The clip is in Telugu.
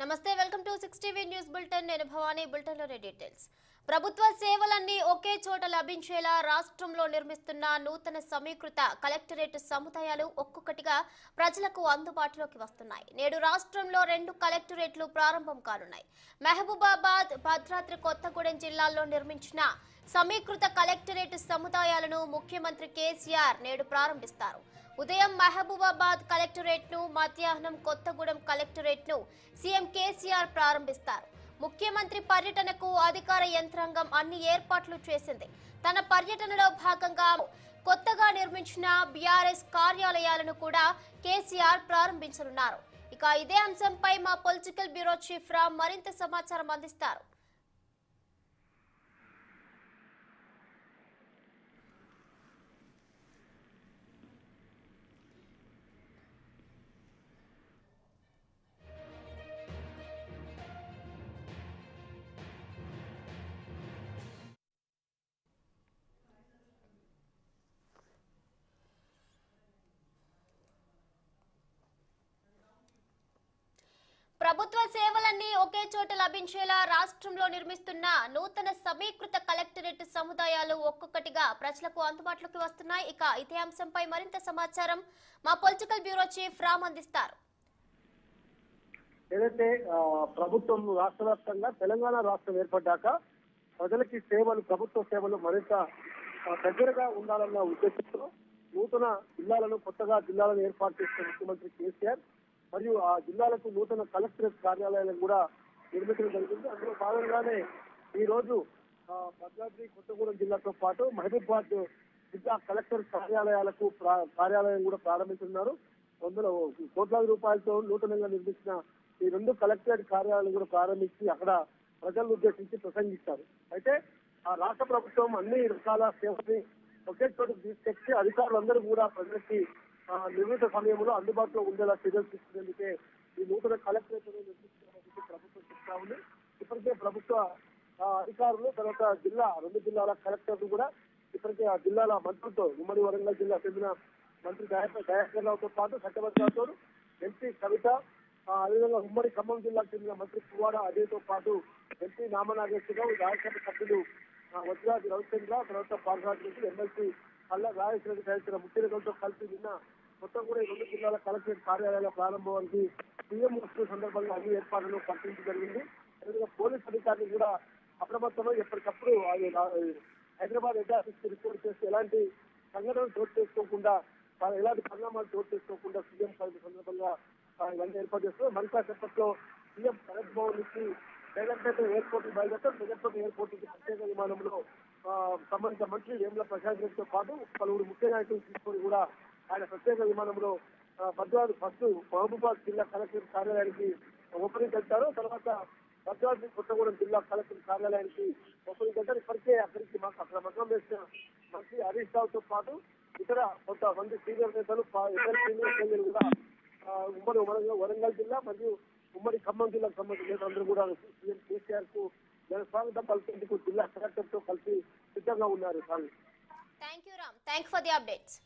నమస్తే welcome to six TV news bulletin. నేను భవానీ బులెటిన్లోని డీటెయిల్స్. ప్రభుత్వ సేవలన్నీ ఒకే చోట లభించేలా రాష్ట్రంలో నిర్మిస్తున్న నూతన సమీకృత కలెక్టరేట్ సముదాయాలు ఒక్కొక్కటిగా ప్రజలకు అందుబాటులోకి వస్తున్నాయి. నేడు రాష్ట్రంలో రెండు కలెక్టరేట్లు ప్రారంభం కానున్నాయి. మహబూబాబాద్ భద్రాద్రి కొత్తగూడెం జిల్లాల్లో నిర్మించిన సమీకృత కలెక్టరేట్ సముదాయాలను ముఖ్యమంత్రి కేసీఆర్ నేడు ప్రారంభిస్తారు. ఉదయం మహబూబాబాద్ కలెక్టరేట్ను మధ్యాహ్నం కొత్తగూడెం కలెక్టరేట్ను సీఎం కేసీఆర్ ప్రారంభిస్తారు. ముఖ్యమంత్రి పర్యటనకు అధికార యంత్రాంగం అన్ని ఏర్పాట్లు చేసింది. తన పర్యటనలో భాగంగా కొత్తగా నిర్మించిన బీఆర్ఎస్ కార్యాలయాలను కూడా కేసీఆర్ ప్రారంభించనున్నారు. ఇక ఇదే అంశంపై మా పొలిటికల్ బ్యూరో చీఫ్ రామ్ మరింత సమాచారం అందిస్తారు. సేవలన్నీ ఒకే చోట లభించేలా రాష్ట్రంలో నిర్మిస్తున్న నూతన సమీకృత కలెక్టరేట్ సముదాయాలు ఒక్కొక్కటిగా ప్రజలకు అందుబాటులోకి వస్తున్నాయి. ఇక ఇదే అంశంపై మరింత సమాచారం మా పొలిటికల్ బ్యూరో చీఫ్ రామ్ అందిస్తారు. ఏదైతే ప్రభుత్వం రాష్ట్ర వ్యాప్తంగా తెలంగాణ రాష్ట్రం ఏర్పడ్డాక ప్రజలకి సేవలు ప్రభుత్వ సేవలు మరింత దగ్గరగా ఉండాలన్న ఉద్దేశంతో నూతన జిల్లాలను కొత్తగా జిల్లాలను ఏర్పాటు చేసిన ముఖ్యమంత్రి కేసీఆర్ మరియు ఆ జిల్లాలకు నూతన కలెక్టరేట్ కార్యాలయాలను కూడా నిర్మించడం జరిగింది. అందులో భాగంగానే ఈ రోజు భద్రాద్రి కొత్తగూడెం జిల్లాతో పాటు మహబూబాబాద్ జిల్లా కలెక్టర్ కార్యాలయాలకు ప్రా- కార్యాలయం కూడా ప్రారంభిస్తున్నారు వందల కోట్లాది రూపాయలతో నూతనంగా నిర్మించిన ఈ రెండు కలెక్టరేట్ కార్యాలయాలు కూడా ప్రారంభించి అక్కడ ప్రజలను ఉద్దేశించి ప్రసంగిస్తారు అయితే ఆ రాష్ట్ర ప్రభుత్వం అన్ని రకాల సేవల్ని ఒకే చోటుకు తీసుకొచ్చి అధికారులందరూ కూడా ప్రజలకి నిర్ణీత సమయంలో అందుబాటులో ఉండేలా చర్యలు తీసుకునేందుకే ఈ నూతన కలెక్టరేట్ నిర్మించడానికి ప్రభుత్వం చెప్తా ఉంది. ఇప్పటికే ప్రభుత్వ అధికారులు తర్వాత జిల్లా రెండు జిల్లాల కలెక్టర్లు కూడా ఇప్పటికే ఆ జిల్లాల మంత్రులతో ఉమ్మడి వరంగల్ జిల్లా చెందిన మంత్రి దయాకర్ రావుతో పాటు సత్యవర్తి ఎంపీ కవిత అదేవిధంగా ఉమ్మడి ఖమ్మం జిల్లాకు చెందిన మంత్రి పువ్వాడ అజయ్తో పాటు ఎంపీ నామనాగేశ్వరరావు రాజ్యసభ సభ్యులు వజ్రాజ్ రవిచంద్ర తర్వాత పాల్రాజు ఎమ్మెల్సీ అల్లా రాజేశ్వర తదితర ముఖ్యులతో కలిసి మొత్తం కూడా ఈ రెండు జిల్లాల కలెక్టరేట్ కార్యాలయాల ప్రారంభానికి సీఎం వస్తున్న సందర్భంగా అన్ని ఏర్పాట్లను పట్టించి జరిగింది. అదేవిధంగా పోలీస్ అధికారులు కూడా అప్రమత్తమై ఎప్పటికప్పుడు హైదరాబాద్ హెడ్ ఆఫీస్ రిపోర్ట్ చేసి ఎలాంటి సంఘటనలు చోటు చేసుకోకుండా ఎలాంటి పరిణామాలు చోటు చేసుకోకుండా సీఎం సందర్భంగా ఇవన్నీ ఏర్పాటు చేస్తున్నారు. మరి చెప్పట్లో సీఎం శరత్ భవన్ నుంచి జగన్పేట ఎయిర్పోర్ట్ బయలుదేరుతారు జగన్పేట ఎయిర్పోర్ట్ నుంచి ప్రత్యేక విమానంలో ఆ, సంబంధిత మంత్రి వేముల ప్రసాద్ రెడ్డితో పాటు పలువురు ముఖ్య నాయకులు తీసుకొని కూడా ఆయన ప్రత్యేక విమానంలో భద్రాద్రి ఫస్ట్ మహబూబాద్ జిల్లా కలెక్టర్ కార్యాలయానికి ఓపెనింగ్ వెళ్తారు తర్వాత భద్రాద్రి కొత్తగూడెం జిల్లా కలెక్టర్ కార్యాలయానికి ఉపరించారు ఇప్పటికే అక్కడికి మాకు అక్కడ మగ్గం వేసిన మంత్రి హరీష్ రావుతో పాటు ఇతర కొంతమంది సీనియర్ నేతలు ఇతర సీనియర్ నేతలు కూడా ఉమ్మడి వరంగల్ వరంగల్ జిల్లా మరియు ఉమ్మడి ఖమ్మం జిల్లాకు సంబంధించిన నేతలందరూ కూడా సీఎం కేసీఆర్కు స్వాగతం పలికేందుకు జిల్లా కలెక్టర్తో కలిసి సిద్ధంగా ఉన్నారు Swami thank you Ram thank for the updates